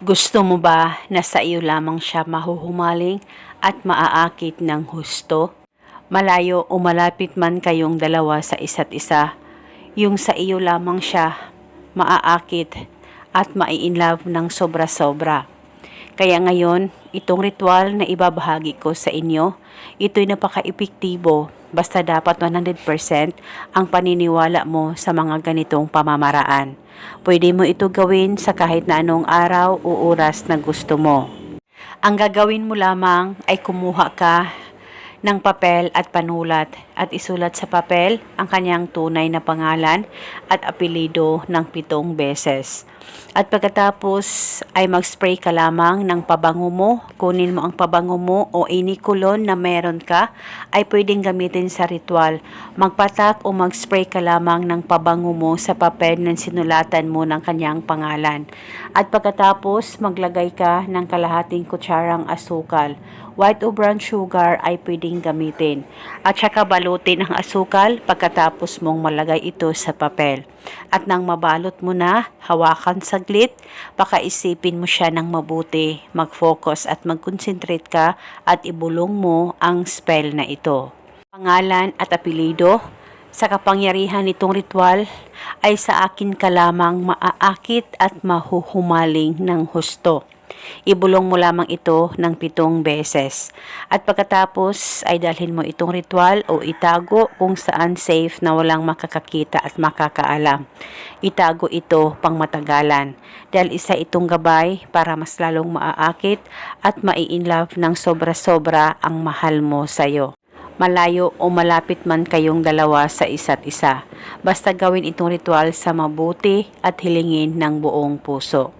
Gusto mo ba na sa iyo lamang siya mahuhumaling at maaakit ng husto? Malayo o malapit man kayong dalawa sa isa't isa, yung sa iyo lamang siya maaakit at mai-inlove ng sobra-sobra. Kaya ngayon, itong ritual na ibabahagi ko sa inyo, ito'y napaka-epektibo basta dapat 100% ang paniniwala mo sa mga ganitong pamamaraan. Pwede mo ito gawin sa kahit na anong araw o oras na gusto mo. Ang gagawin mo lamang ay kumuha ka ng papel at panulat at isulat sa papel ang kanyang tunay na pangalan at apelido ng pitong beses. At pagkatapos ay mag-spray ka lamang ng pabango mo. Kunin mo ang pabango mo o inikulon na meron ka ay pwedeng gamitin sa ritual. Magpatak o mag-spray ka lamang ng pabango mo sa papel na sinulatan mo ng kanyang pangalan. At pagkatapos maglagay ka ng kalahating kutsarang asukal white o brown sugar ay pwedeng gamitin. At saka balutin ang asukal pagkatapos mong malagay ito sa papel. At nang mabalot mo na, hawakan saglit, pakaisipin mo siya ng mabuti, mag-focus at mag-concentrate ka at ibulong mo ang spell na ito. Pangalan at apelido, sa kapangyarihan nitong ritual ay sa akin ka lamang maaakit at mahuhumaling ng husto. Ibulong mo lamang ito ng pitong beses. At pagkatapos ay dalhin mo itong ritual o itago kung saan safe na walang makakakita at makakaalam. Itago ito pang matagalan dahil isa itong gabay para mas lalong maaakit at mai-inlove ng sobra-sobra ang mahal mo sa'yo malayo o malapit man kayong dalawa sa isa't isa. Basta gawin itong ritual sa mabuti at hilingin ng buong puso.